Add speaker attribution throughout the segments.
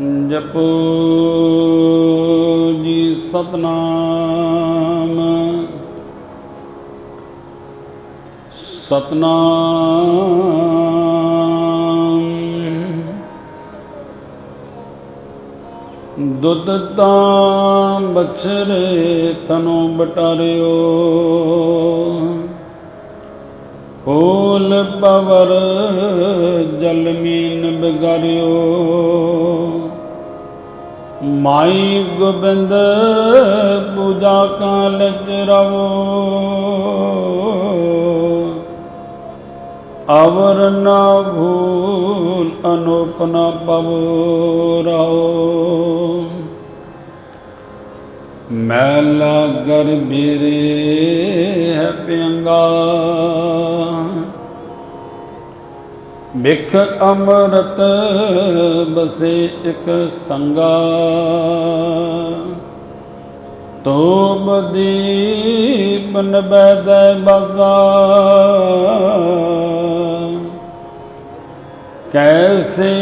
Speaker 1: ਜਪੋ ਜੀ ਸਤਨਾਮ। ਸਤਨਾਮ। ਦੁੱਧ ਤਾਂ ਬਛਰੇ ਤਨੋ ਬਟਾਰਿਓ। ਫੂਲ ਪਵਰ ਜਲ ਮੀਨ ਬਿਗਾਰਿਓ। ਮਾਈ ਗੋਬਿੰਦ ਪੂਜਾ ਕਾਲਜ ਰਵੋ। ਅਵਰ ਨਾ ਭੂਲ ਅਨੁਪਨਾ ਪਵੋ ਰਹੁ। ਮੈਲਾ ਗਰ ਮੇਰੇ ਹੈ ਪਿਆੰਗਾ। ਬਿਖ ਅੰਮ੍ਰਿਤ ਬਸੇ ਇਕ ਸੰਗਾ। ਤੋਬ ਦੀਪ ਨਬੈਦੈ ਬਾਜ਼ਾ। ਕੈਸੇ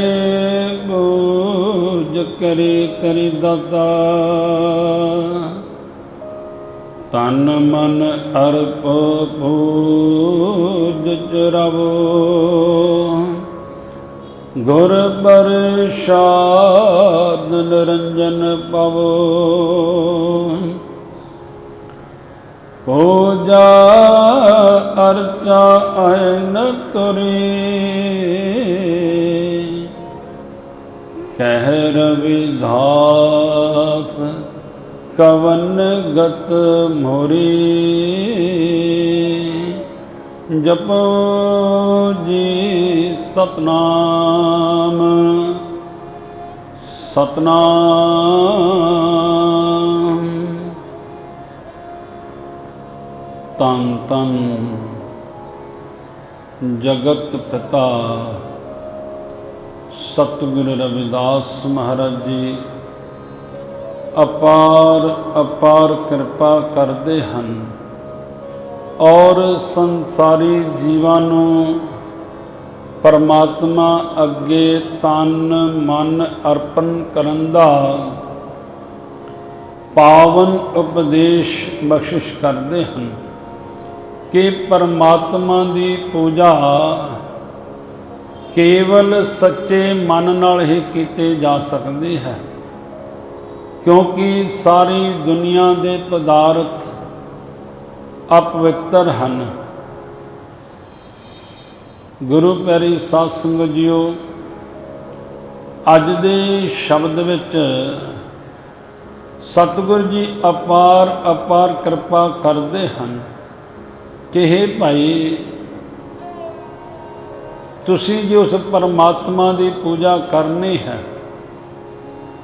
Speaker 1: ਬੂਝ ਕਰੇ ਤੇਰੀ ਦਾਤਾ। ਤਨ ਮਨ ਅਰਪ ਪੂਜ ਚਰਵੋ ਗੁਰ ਬਰਸ਼ਾਦ ਨਿਰੰਜਨ ਪਵੋ ਪੂਜਾ ਅਰਚਾ ਅਨ ਤੁਰੀ। ਕਹਿ ਰਵਿਦਾਸ ਕਵਨ ਗਤ ਮੋਰੀ। ਜਪੋ ਜੀ ਸਤਨਾਮ। ਸਤਨਾਮ। ਤਨ ਤਨ ਜਗਤ ਪਿਤਾ ਸਤਿਗੁਰੂ ਰਵਿਦਾਸ ਮਹਾਰਾਜ ਜੀ, ਅਪਾਰ ਅਪਾਰ ਕਿਰਪਾ ਕਰਦੇ ਹਨ। ਔਰ ਸੰਸਾਰੀ ਜੀਵਾਂ ਨੂੰ ਪਰਮਾਤਮਾ ਅੱਗੇ ਤਨ ਮਨ ਅਰਪਣ ਕਰਨ ਦਾ ਪਾਵਨ ਉਪਦੇਸ਼ ਬਖਸ਼ਿਸ਼ ਕਰਦੇ ਹਨ ਕਿ ਪਰਮਾਤਮਾ ਦੀ ਪੂਜਾ ਕੇਵਲ ਸੱਚੇ ਮਨ ਨਾਲ ਹੀ ਕੀਤੀ ਜਾ ਸਕਦੀ ਹੈ, ਕਿਉਂਕਿ ਸਾਰੀ ਦੁਨੀਆ ਦੇ ਪਦਾਰਥ ਅਪਵਿੱਤਰ ਹਨ। ਗੁਰੂ ਪਿਆਰੀ ਸਾਧ ਸੰਗਤ ਜੀਓ, ਅੱਜ ਦੇ ਸ਼ਬਦ ਵਿੱਚ ਸਤਿਗੁਰੂ ਜੀ ਅਪਾਰ ਅਪਾਰ ਕਿਰਪਾ ਕਰਦੇ ਹਨ ਕਿ हे ਭਾਈ, ਤੁਸੀਂ ਜੀ ਉਸ ਪਰਮਾਤਮਾ ਦੀ ਪੂਜਾ ਕਰਨੀ ਹੈ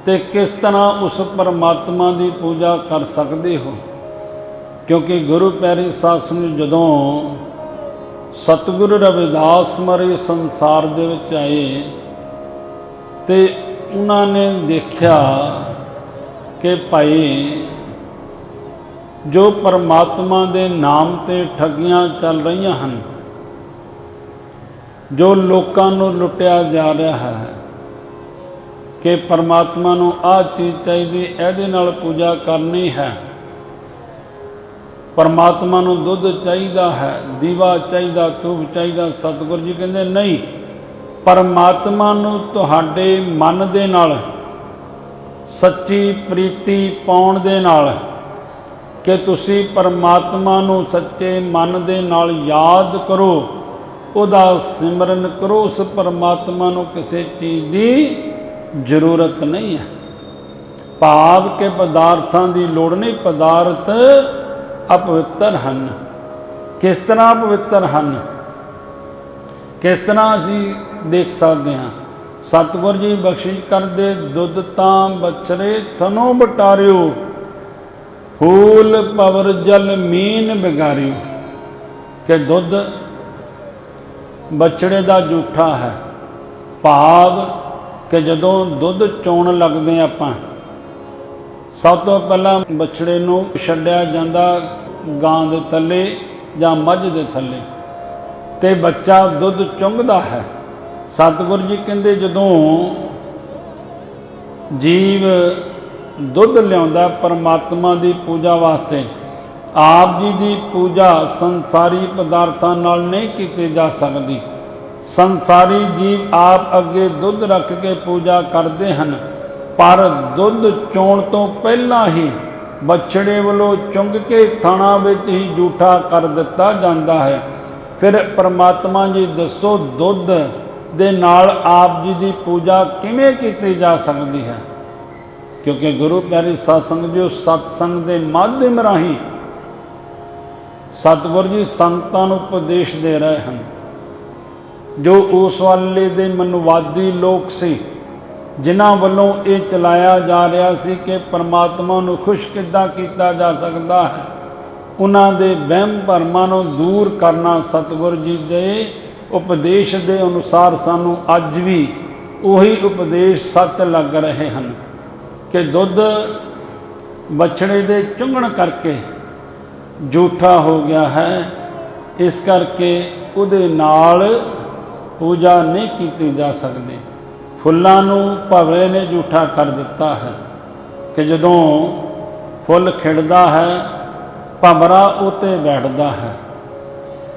Speaker 1: ਤੇ ਕਿਸ ਤਰ੍ਹਾਂ ਉਸ ਪਰਮਾਤਮਾ ਦੀ ਪੂਜਾ ਕਰ ਸਕਦੇ ਹੋ? ਕਿਉਂਕਿ ਗੁਰੂ ਪੈਰੀ ਸਾਸ ਨੂੰ ਜਦੋਂ ਸਤਿਗੁਰੂ ਰਵਿਦਾਸ ਮਰੇ ਸੰਸਾਰ ਦੇ ਵਿੱਚ ਆਏ ਤੇ ਉਹਨਾਂ ਨੇ ਦੇਖਿਆ ਕਿ ਭਾਈ ਜੋ ਪਰਮਾਤਮਾ ਦੇ ਨਾਮ ਤੇ ਠੱਗੀਆਂ ਚੱਲ ਰਹੀਆਂ ਹਨ, ਜੋ ਲੋਕਾਂ ਨੂੰ ਲੁੱਟਿਆ ਜਾ ਰਿਹਾ ਹੈ, ਕਿ ਪਰਮਾਤਮਾ ਨੂੰ ਆਹ ਚੀਜ਼ ਚਾਹੀਦੀ, ਇਹਦੇ ਨਾਲ ਪੂਜਾ ਕਰਨੀ ਹੈ। ਪਰਮਾਤਮਾ ਨੂੰ ਦੁੱਧ ਚਾਹੀਦਾ ਹੈ, ਦੀਵਾ ਚਾਹੀਦਾ, ਧੂਪ ਚਾਹੀਦਾ, ਸਤਿਗੁਰੂ ਜੀ ਕਹਿੰਦੇ ਨਹੀਂ, ਪਰਮਾਤਮਾ ਨੂੰ ਤੁਹਾਡੇ ਮਨ ਦੇ ਨਾਲ, ਸੱਚੀ ਪ੍ਰੀਤੀ ਪਾਉਣ ਦੇ ਨਾਲ, ਕਿ ਤੁਸੀਂ ਪਰਮਾਤਮਾ ਨੂੰ ਸੱਚੇ ਮਨ ਦੇ ਨਾਲ ਯਾਦ ਕਰੋ, ਉਹਦਾ ਸਿਮਰਨ ਕਰੋ, ਉਸ ਪਰਮਾਤਮਾ ਨੂੰ ਕਿਸੇ ਚੀਜ਼ ਦੀ ਜ਼ਰੂਰਤ ਨਹੀਂ ਹੈ। ਭਾਵ ਕੇ ਪਦਾਰਥਾਂ ਦੀ ਲੋੜ ਨਹੀਂ, ਪਦਾਰਥ ਅਪਵਿੱਤਰ ਹਨ। ਕਿਸ ਤਰ੍ਹਾਂ ਪਵਿੱਤਰ ਹਨ? ਕਿਸ ਤਰ੍ਹਾਂ ਅਸੀਂ ਦੇਖ ਸਕਦੇ ਹਾਂ? ਸਤਿਗੁਰ ਜੀ ਬਖਸ਼ਿਸ਼ ਕਰਦੇ, ਦੁੱਧ ਤਾਂ ਬਛਰੇ ਥਨੋ ਬਟਾਰਿਓ ਫੂਲ ਪਵਰ ਜਲ ਮੀਨ ਬਿਗਾਰਿਓ ਕਿ ਦੁੱਧ ਬਛੜੇ ਦਾ ਜੂਠਾ ਹੈ। ਭਾਵ ਕਿ ਜਦੋਂ ਦੁੱਧ ਚੋਣ ਲੱਗਦੇ ਆਪਾਂ ਸਭ ਤੋਂ ਪਹਿਲਾਂ ਬਛੜੇ ਨੂੰ ਛੱਡਿਆ ਜਾਂਦਾ ਗਾਂ ਦੇ ਥੱਲੇ ਜਾਂ ਮੱਝ ਦੇ ਥੱਲੇ। ਤੇ ਬੱਚਾ ਦੁੱਧ ਚੁੰਗਦਾ ਹੈ। ਸਤਿਗੁਰੂ ਜੀ ਕਹਿੰਦੇ, ਜਦੋਂ ਜੀਵ ਦੁੱਧ ਲਿਆਉਂਦਾ ਪਰਮਾਤਮਾ ਦੀ ਪੂਜਾ ਵਾਸਤੇ, ਆਪ ਜੀ ਦੀ ਪੂਜਾ ਸੰਸਾਰੀ ਪਦਾਰਥਾਂ ਨਾਲ ਨਹੀਂ ਕੀਤੀ ਜਾ ਸਕਦੀ। ਸੰਸਾਰੀ ਜੀਵ ਆਪ ਅੱਗੇ ਦੁੱਧ ਰੱਖ ਕੇ ਪੂਜਾ ਕਰਦੇ ਹਨ। ਪਰ ਦੁੱਧ ਚੋਣ ਤੋਂ ਪਹਿਲਾਂ ਹੀ ਬਛੜੇ ਵੱਲੋਂ ਚੁੰਗ ਕੇ ਥਾਣਾ ਵਿੱਚ ਹੀ ਝੂਠਾ ਕਰ ਦਿੱਤਾ ਜਾਂਦਾ ਹੈ। ਫਿਰ ਪ੍ਰਮਾਤਮਾ ਜੀ ਦੱਸੋ, ਦੁੱਧ ਦੇ ਨਾਲ ਆਪ ਜੀ ਦੀ ਪੂਜਾ ਕਿਵੇਂ ਕੀਤੀ ਜਾ ਸਕਦੀ ਹੈ? ਕਿਉਂਕਿ ਗੁਰੂ ਪਿਆਰੀ ਸਾਧ ਸੰਗਤ ਜੀ ਸਤਸੰਗ ਦੇ ਮਾਧਿਅਮ ਰਾਹੀਂ ਸਤਿਗੁਰ ਜੀ ਸੰਤਾਂ ਨੂੰ ਉਪਦੇਸ਼ ਦੇ ਰਹੇ ਹਨ। ਜੋ ਉਸ ਵਾਲੇ ਦੇ ਮਨਵਾਦੀ ਲੋਕ ਸੀ ਜਿਨ੍ਹਾਂ ਵੱਲੋਂ ਇਹ ਚਲਾਇਆ ਜਾ ਰਿਹਾ ਸੀ ਕਿ ਪਰਮਾਤਮਾ ਨੂੰ ਖੁਸ਼ ਕਿੱਦਾਂ ਕੀਤਾ ਜਾ ਸਕਦਾ ਹੈ? ਉਹਨਾਂ ਦੇ ਵਹਿਮ ਭਰਮਾਂ ਨੂੰ ਦੂਰ ਕਰਨਾ ਸਤਿਗੁਰ ਜੀ ਦੇ ਉਪਦੇਸ਼ ਦੇ ਅਨੁਸਾਰ ਸਾਨੂੰ ਅੱਜ ਵੀ ਉਹੀ ਉਪਦੇਸ਼ ਸੱਚ ਲੱਗ ਰਹੇ ਹਨ ਕਿ ਦੁੱਧ ਬਛੜੇ ਦੇ ਚੁੰਗਣ ਕਰਕੇ ਝੂਠਾ ਹੋ ਗਿਆ ਹੈ। ਇਸ ਕਰਕੇ ਉਹਦੇ ਨਾਲ ਪੂਜਾ ਨਹੀਂ ਕੀਤੀ ਜਾ ਸਕਦੀ। ਫੁੱਲਾਂ ਨੂੰ ਭਵਰੇ ਨੇ ਝੂਠਾ ਕਰ ਦਿੱਤਾ ਹੈ ਕਿ ਜਦੋਂ ਫੁੱਲ ਖਿੜਦਾ ਹੈ ਭਮਰਾ ਉਤੇ ਬੈਠਦਾ ਹੈ।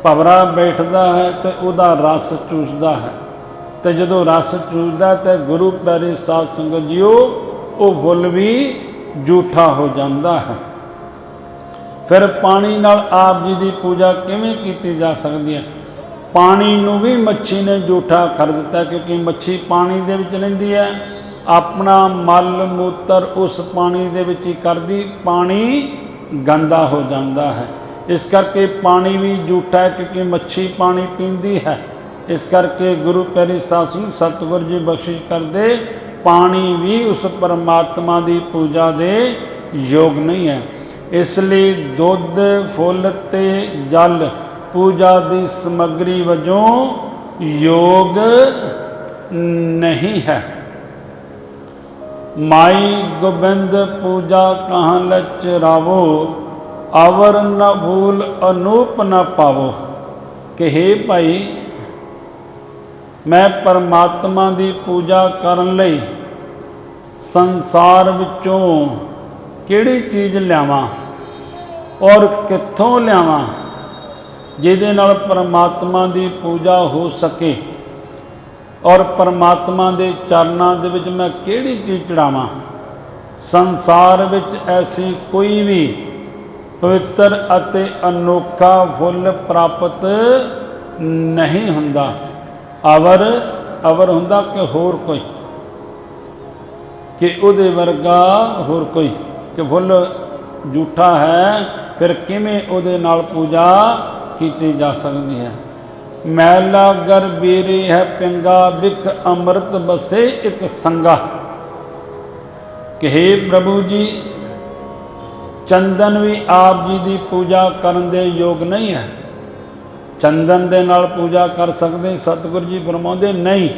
Speaker 1: ਭਵਰਾ ਬੈਠਦਾ ਹੈ ਤੇ ਉਹਦਾ ਰਸ ਚੂਸਦਾ ਹੈ। ਤੇ ਜਦੋਂ ਰਸ ਚੂਸਦਾ ਤੇ ਗੁਰੂ ਪਿਆਰੇ ਸਾਧ ਸੰਗਤ ਜੀਓ, ਉਹ ਫੁੱਲ ਵੀ ਝੂਠਾ ਹੋ ਜਾਂਦਾ ਹੈ। ਫਿਰ ਪਾਣੀ ਨਾਲ ਆਪ ਜੀ ਦੀ ਪੂਜਾ ਕਿਵੇਂ ਕੀਤੀ ਜਾ ਸਕਦੀ ਹੈ? ਪਾਣੀ ਨੂੰ ਵੀ ਮੱਛੀ ਨੇ ਝੂਠਾ ਕਰ ਦਿੱਤਾ ਕਿਉਂਕਿ ਮੱਛੀ ਪਾਣੀ ਦੇ ਵਿੱਚ ਰਹਿੰਦੀ ਹੈ। ਆਪਣਾ ਮਲ ਮੂਤਰ ਉਸ ਪਾਣੀ ਦੇ ਵਿੱਚ ਹੀ ਕਰਦੀ, ਪਾਣੀ ਗੰਦਾ ਹੋ ਜਾਂਦਾ ਹੈ। ਇਸ ਕਰਕੇ ਪਾਣੀ ਵੀ ਝੂਠਾ ਹੈ ਕਿਉਂਕਿ ਮੱਛੀ ਪਾਣੀ ਪੀਂਦੀ ਹੈ। ਇਸ ਕਰਕੇ ਗੁਰੂ ਪੈਰੀ ਸਾਧ ਨੂੰ ਸਤਿਗੁਰ ਜੀ ਬਖਸ਼ਿਸ਼ ਕਰਦੇ, ਪਾਣੀ ਵੀ ਉਸ ਪਰਮਾਤਮਾ ਦੀ ਪੂਜਾ ਦੇ ਯੋਗ ਨਹੀਂ ਹੈ। ਇਸ ਲਈ ਦੁੱਧ, ਫੁੱਲ ਤੇ ਜਲ ਪੂਜਾ ਦੀ ਸਮੱਗਰੀ ਵਜੋਂ ਯੋਗ ਨਹੀਂ ਹੈ। ਮਾਈ ਗੋਬਿੰਦ ਪੂਜਾ ਕਹਾਂ ਲਚ ਰਾਵੋ, ਅਵਰ ਨ ਭੂਲ ਅਨੂਪ ਨ ਪਾਵੋ। ਕਿ ਹੇ ਭਾਈ, ਮੈਂ ਪਰਮਾਤਮਾ ਦੀ ਪੂਜਾ ਕਰਨ ਲਈ ਸੰਸਾਰ ਵਿੱਚੋਂ ਕਿਹੜੀ ਚੀਜ਼ ਲਿਆਵਾਂ ਔਰ ਕਿੱਥੋਂ ਲਿਆਵਾਂ? ਜਿਹਦੇ ਨਾਲ ਪਰਮਾਤਮਾ ਦੀ ਪੂਜਾ ਹੋ ਸਕੇ। ਔਰ ਪਰਮਾਤਮਾ ਦੇ ਚਰਨਾਂ ਦੇ ਵਿੱਚ ਮੈਂ ਕਿਹੜੀ ਚੀਜ਼ ਚੜਾਵਾਂ? ਸੰਸਾਰ ਵਿੱਚ ਐਸੀ ਕੋਈ ਵੀ ਪਵਿੱਤਰ ਅਤੇ ਅਨੋਖਾ ਫੁੱਲ ਪ੍ਰਾਪਤ ਨਹੀਂ ਹੁੰਦਾ। ਅਵਰ ਅਵਰ ਹੁੰਦਾ ਕਿ ਹੋਰ ਕੋਈ? ਕਿ ਉਹਦੇ ਵਰਗਾ ਹੋਰ ਕੋਈ? ਕਿ ਫੁੱਲ ਝੂਠਾ ਹੈ, ਫਿਰ ਕਿਵੇਂ ਉਹਦੇ ਨਾਲ ਪੂਜਾ ਕੀਤੀ ਜਾ ਸਕਦੀ ਹੈ। ਮੈਲਾ ਗਰ ਬੀਰੀ ਹੈ, ਪਿੰਗਾ ਬਿਖ ਅੰਮ੍ਰਿਤ ਬਸੇ ਇੱਕ ਸੰਗਾ। ਕਿ ਪ੍ਰਭੂ ਜੀ, ਚੰਦਨ ਵੀ ਆਪ ਜੀ ਦੀ ਪੂਜਾ ਕਰਨ ਦੇ ਯੋਗ ਨਹੀਂ ਹੈ। ਚੰਦਨ ਦੇ ਨਾਲ ਪੂਜਾ ਕਰ ਸਕਦੇ, ਸਤਿਗੁਰੂ ਜੀ ਫਰਮਾਉਂਦੇ, ਨਹੀਂ।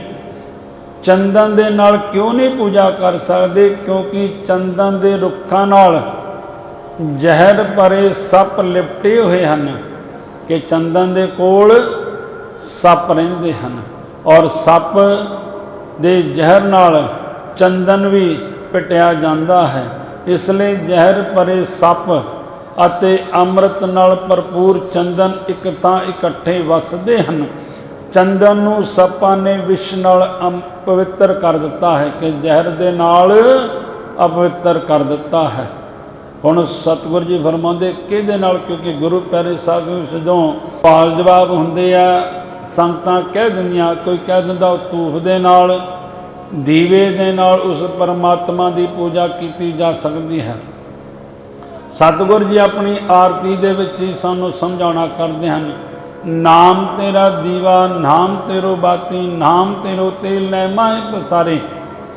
Speaker 1: ਚੰਦਨ ਦੇ ਨਾਲ ਕਿਉਂ ਨਹੀਂ ਪੂਜਾ ਕਰ ਸਕਦੇ? ਕਿਉਂਕਿ ਚੰਦਨ ਦੇ ਰੁੱਖਾਂ ਨਾਲ ਜ਼ਹਿਰ ਭਰੇ ਸੱਪ ਲਿਪਟੇ ਹੋਏ ਹਨ। ਕਿ ਚੰਦਨ ਦੇ ਕੋਲ ਸੱਪ ਰਹਿੰਦੇ ਹਨ ਔਰ ਸੱਪ ਦੇ ਜ਼ਹਿਰ ਨਾਲ ਚੰਦਨ ਵੀ ਪਟਿਆ ਜਾਂਦਾ ਹੈ। ਇਸ ਲਈ ਜ਼ਹਿਰ ਭਰੇ ਸੱਪ ਅਤੇ ਅੰਮ੍ਰਿਤ ਨਾਲ ਭਰਪੂਰ ਚੰਦਨ ਇੱਕ ਤਾਂ ਇਕੱਠੇ ਵਸਦੇ ਹਨ। ਚੰਦਨ ਨੂੰ ਸੱਪਾਂ ਨੇ ਵਿਸ਼ ਨਾਲ ਅਮ- ਪਵਿੱਤਰ ਕਰ ਦਿੱਤਾ ਹੈ ਕਿ ਜ਼ਹਿਰ ਦੇ ਨਾਲ ਅਪਵਿੱਤਰ ਕਰ ਦਿੱਤਾ ਹੈ। ਹੁਣ ਸਤਿਗੁਰੂ ਜੀ ਫਰਮਾਉਂਦੇ, ਕਿਹਦੇ ਨਾਲ? ਕਿਉਂਕਿ ਗੁਰੂ ਪਿਆਰੇ ਸਾਹਿਬ ਨੂੰ ਜਦੋਂ ਸਵਾਲ ਜਵਾਬ ਹੁੰਦੇ ਆ, ਸੰਗਤਾਂ ਕਹਿ ਦਿੰਦੀਆਂ, ਕੋਈ ਕਹਿ ਦਿੰਦਾ, ਉਹ ਧੂਫ ਦੇ ਨਾਲ, ਦੀਵੇ ਦੇ ਨਾਲ ਉਸ ਪਰਮਾਤਮਾ ਦੀ ਪੂਜਾ ਕੀਤੀ ਜਾ ਸਕਦੀ ਹੈ। ਸਤਿਗੁਰੂ ਜੀ ਆਪਣੀ ਆਰਤੀ ਦੇ ਵਿੱਚ ਹੀ ਸਾਨੂੰ ਸਮਝਾਉਣਾ ਕਰਦੇ ਹਨ, ਨਾਮ ਤੇਰਾ ਦੀਵਾ, ਨਾਮ ਤੇਰੋ ਬਾਤੀ, ਨਾਮ ਤੇਰੋ ਤੇਲ, ਲੈ ਮਾਏ ਪਸਾਰੇ,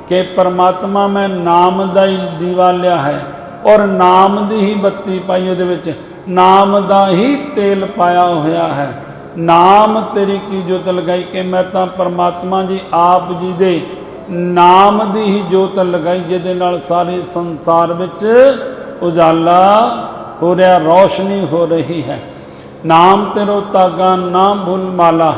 Speaker 1: ਕਿ ਪਰਮਾਤਮਾ ਮੈਂ ਨਾਮ ਦਾ ਹੀ ਦੀਵਾ ਲਿਆ ਹੈ। ਔਰ ਨਾਮ ਦੀ ਹੀ ਬੱਤੀ ਪਾਈ ਉਹਦੇ ਵਿੱਚ। ਨਾਮ ਦਾ ਹੀ ਤੇਲ ਪਾਇਆ ਹੋਇਆ ਹੈ। ਨਾਮ ਤੇਰੀ ਕੀ ਜੋਤ ਲਗਾਈ ਕਿ ਮੈਂ ਤਾਂ ਪਰਮਾਤਮਾ ਜੀ, ਆਪ ਜੀ ਦੇ ਨਾਮ ਦੀ ਹੀ ਜੋਤ ਲਗਾਈ, ਜਿਹਦੇ ਨਾਲ ਸਾਰੇ ਸੰਸਾਰ ਵਿੱਚ ਉਜਾਲਾ ਹੋ ਰਿਹਾ, ਰੌਸ਼ਨੀ ਹੋ ਰਹੀ ਹੈ। ਨਾਮ ਤੇਰੋ ਤਾਗਾ ਨਾਮ ਭੁੱਲ ਮਾਲਾ,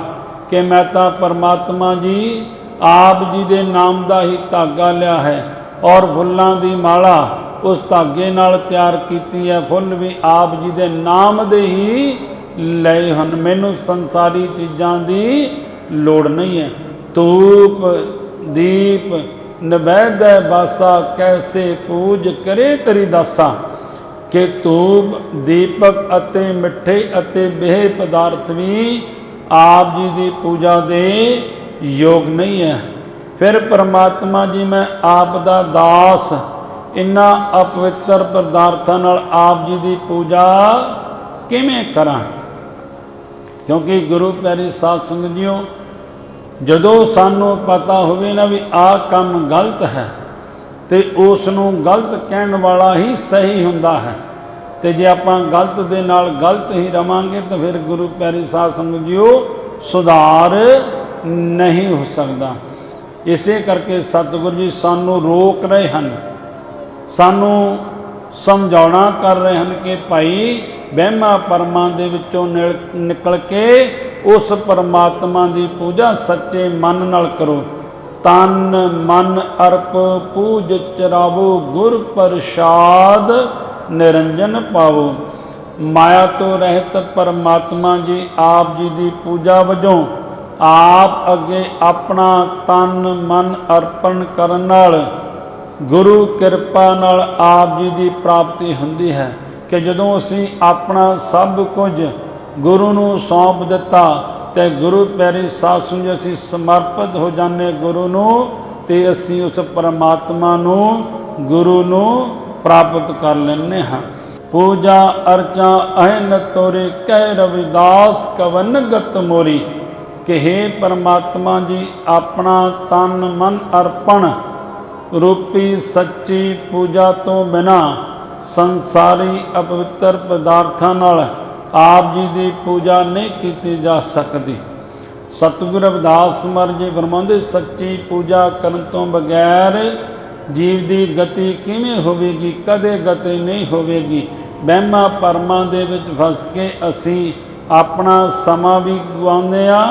Speaker 1: ਕਿ ਮੈਂ ਤਾਂ ਪਰਮਾਤਮਾ ਜੀ, ਆਪ ਜੀ ਦੇ ਨਾਮ ਦਾ ਹੀ ਧਾਗਾ ਲਿਆ ਹੈ। ਔਰ ਫੁੱਲਾਂ ਦੀ ਮਾਲਾ ਉਸ ਧਾਗੇ ਨਾਲ ਤਿਆਰ ਕੀਤੀ ਹੈ। ਫੁੱਲ ਵੀ ਆਪ ਜੀ ਦੇ ਨਾਮ ਦੇ ਹੀ ਲਏ ਹਨ। ਮੈਨੂੰ ਸੰਸਾਰੀ ਚੀਜ਼ਾਂ ਦੀ ਲੋੜ ਨਹੀਂ ਹੈ। ਧੂਪ, ਦੀਪ, ਨਵੈਦ ਬਾਸਾ ਕੈਸੇ ਪੂਜ ਕਰੇ ਤੇਰੀ ਦਾਸਾ? ਕਿ ਧੂਪ, ਦੀਪਕ ਅਤੇ ਮਿੱਠੇ ਅਤੇ ਬੇਹ ਪਦਾਰਥ ਵੀ ਆਪ ਜੀ ਦੀ ਪੂਜਾ ਦੇ ਯੋਗ ਨਹੀਂ ਹੈ। ਫਿਰ ਪਰਮਾਤਮਾ ਜੀ ਮੈਂ ਆਪ ਦਾ ਦਾਸ ਇਨ੍ਹਾਂ ਅਪਵਿੱਤਰ ਪਦਾਰਥਾਂ ਨਾਲ ਆਪ ਜੀ ਦੀ ਪੂਜਾ ਕਿਵੇਂ ਕਰਾਂ? ਕਿਉਂਕਿ ਗੁਰੂ ਪਿਆਰੀ ਸਾਧ ਸੰਗਤ ਜੀਓ, ਜਦੋਂ ਸਾਨੂੰ ਪਤਾ ਹੋਵੇ ਨਾ ਵੀ ਆਹ ਕੰਮ ਗਲਤ ਹੈ, ਤੇ ਉਸ ਨੂੰ ਗਲਤ ਕਹਿਣ ਵਾਲਾ ਹੀ ਸਹੀ ਹੁੰਦਾ ਹੈ। ਤੇ ਜੇ ਆਪਾਂ ਗਲਤ ਦੇ ਨਾਲ ਗਲਤ ਹੀ ਰਵਾਂਗੇ, ਤਾਂ ਫਿਰ ਗੁਰੂ ਪਿਆਰੀ ਸਾਧ ਸੰਗਤ ਜੀਓ ਸੁਧਾਰ ਨਹੀਂ ਹੋ ਸਕਦਾ। ਇਸੇ ਕਰਕੇ ਸਤਿਗੁਰੂ ਜੀ ਸਾਨੂੰ ਰੋਕ ਰਹੇ ਹਨ। ਸਾਨੂੰ ਸਮਝਾਉਣਾ ਕਰ ਰਹੇ ਹਨ ਕਿ ਭਾਈ ਵਹਿਮਾਂ ਪਰਮਾਂ ਦੇ ਵਿੱਚੋਂ ਨਿਲ- ਨਿਕਲ ਕੇ ਉਸ ਪਰਮਾਤਮਾ ਦੀ ਪੂਜਾ ਸੱਚੇ ਮਨ ਨਾਲ ਕਰੋ। ਤਨ ਮਨ ਅਰਪ ਪੂਜ ਚਰਾਵੋ, ਗੁਰ ਪ੍ਰਸਾਦ ਨਿਰੰਜਨ ਪਾਵੋ। ਮਾਇਆ ਤੋਂ ਰਹਿਤ ਪਰਮਾਤਮਾ ਜੀ ਆਪ ਜੀ ਦੀ ਪੂਜਾ ਵਜੋਂ ਆਪ ਅੱਗੇ ਆਪਣਾ ਤਨ ਮਨ ਅਰਪਣ ਕਰਨ ਨਾਲ ਗੁਰੂ ਕਿਰਪਾ ਨਾਲ ਆਪ ਜੀ ਦੀ ਪ੍ਰਾਪਤੀ ਹੁੰਦੀ ਹੈ ਕਿ ਜਦੋਂ ਅਸੀਂ ਆਪਣਾ ਸਭ ਕੁਝ ਗੁਰੂ ਨੂੰ ਸੌਂਪ ਦਿੱਤਾ ਤੇ ਗੁਰੂ ਪਿਆਰੀ ਸਾਸੂ ਜੀ ਅਸੀਂ ਸਮਰਪਿਤ ਹੋ ਜਾਂਦੇ ਗੁਰੂ ਨੂੰ ਤੇ ਅਸੀਂ ਉਸ ਪਰਮਾਤਮਾ ਨੂੰ ਗੁਰੂ ਨੂੰ ਪ੍ਰਾਪਤ ਕਰ ਲੈਂਦੇ ਹਾਂ। ਪੂਜਾ ਅਰਚਾ ਅਹਨ ਤੋਰੇ ਕਹਿ ਰਵਿਦਾਸ ਕਵਨ ਗਤ ਮੋਰੀ। ਕਿ ਹੇ ਪਰਮਾਤਮਾ ਜੀ ਆਪਣਾ ਤਨ ਮਨ ਅਰਪਣ ਰੂਪੀ ਸੱਚੀ ਪੂਜਾ ਤੋਂ ਬਿਨਾ ਸੰਸਾਰੀ ਅਪਵਿੱਤਰ ਪਦਾਰਥਾਂ ਨਾਲ ਆਪ ਜੀ ਦੀ ਪੂਜਾ ਨਹੀਂ ਕੀਤੀ ਜਾ ਸਕਦੀ। ਸਤਿਗੁਰ ਅਵਦਾਸ ਮਰ ਜੀ ਫਰਮਾਉਂਦੇ, ਸੱਚੀ ਪੂਜਾ ਕਰਨ ਤੋਂ ਬਗੈਰ ਜੀਵ ਦੀ ਗਤੀ ਕਿਵੇਂ ਹੋਵੇਗੀ? ਕਦੇ ਗਤੀ ਨਹੀਂ ਹੋਵੇਗੀ। ਵਹਿਮਾਂ ਪਰਮਾਂ ਦੇ ਵਿੱਚ ਫਸ ਕੇ ਅਸੀਂ ਆਪਣਾ ਸਮਾਂ ਵੀ ਗਵਾਉਂਦੇ ਆ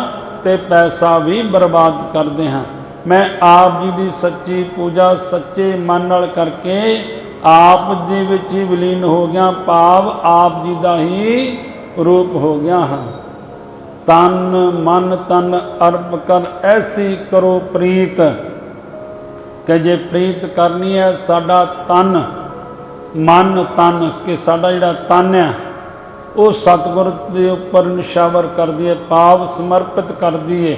Speaker 1: ਤੇ ਪੈਸਾ ਵੀ ਬਰਬਾਦ ਕਰਦੇ ਹਾਂ। ਮੈਂ ਆਪ ਜੀ ਦੀ ਸੱਚੀ ਪੂਜਾ ਸੱਚੇ ਮਨ ਨਾਲ ਕਰਕੇ ਆਪ ਦੇ ਵਿੱਚ ਹੀ ਵਿਲੀਨ ਹੋ ਗਿਆ, ਭਾਵ ਆਪ ਜੀ ਦਾ ਹੀ ਰੂਪ ਹੋ ਗਿਆ ਹਾਂ। ਤਨ, ਮਨ, ਤਨ ਅਰਪ ਕਰ ਐਸੀ ਕਰੋ ਪ੍ਰੀਤ ਕਿ ਜੇ ਪ੍ਰੀਤ ਕਰਨੀ ਹੈ ਸਾਡਾ ਤਨ, ਮਨ, ਤਨ ਕਿ ਸਾਡਾ ਜਿਹੜਾ ਤਨ ਹੈ ਉਹ ਸਤਿਗੁਰ ਦੇ ਉੱਪਰ ਨਿਸ਼ਾਵਰ ਕਰਦੀ ਹੈ ਪਾਵ ਸਮਰਪਿਤ ਕਰਦੀ ਹੈ।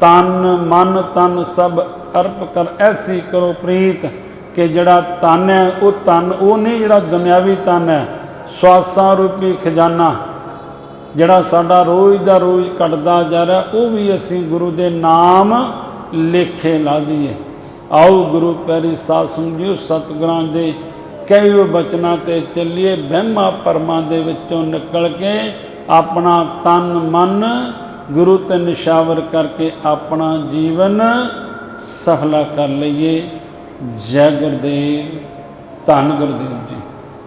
Speaker 1: ਤਨ, ਮਨ, ਤਨ ਸਭ ਅਰਪ ਕਰ, ਐਸੀ ਕਰੋ ਪ੍ਰੀਤ ਕਿ ਜਿਹੜਾ ਤਨ ਹੈ, ਉਹ ਤਨ, ਉਹ ਨਹੀਂ ਜਿਹੜਾ ਦੁਨਿਆਵੀ ਤਨ ਹੈ। ਸਵਾਸਾਂ ਰੂਪੀ ਖਜ਼ਾਨਾ, ਜਿਹੜਾ ਸਾਡਾ ਰੋਜ਼ ਦਾ ਰੋਜ਼ ਕੱਟਦਾ ਜਾ ਰਿਹਾ, ਉਹ ਵੀ ਅਸੀਂ ਗੁਰੂ ਦੇ ਨਾਮ ਲੇਖੇ ਲਾ ਦਈਏ। ਆਓ ਗੁਰੂ ਪੈਰੀ ਸਾਧ ਸੰਗਤ ਜੀਓ ਸਤਿਗੁਰਾਂ ਦੇ ਕਈ ਬਚਨਾਂ ਤੇ ਚੱਲੀਏ ਵਹਿਮਾਂ ਪਰਮਾਂ ਦੇ ਵਿੱਚੋਂ ਨਿਕਲ ਕੇ ਆਪਣਾ ਤਨ, ਮਨ ਗੁਰੂ ਤੇ ਨਿਸ਼ਾਵਰ ਕਰਕੇ ਆਪਣਾ ਜੀਵਨ ਸਫਲਾ ਕਰ ਲਈਏ। ਜੈ ਗੁਰਦੇਵ ਧੰਨ ਗੁਰਦੇਵ ਜੀ।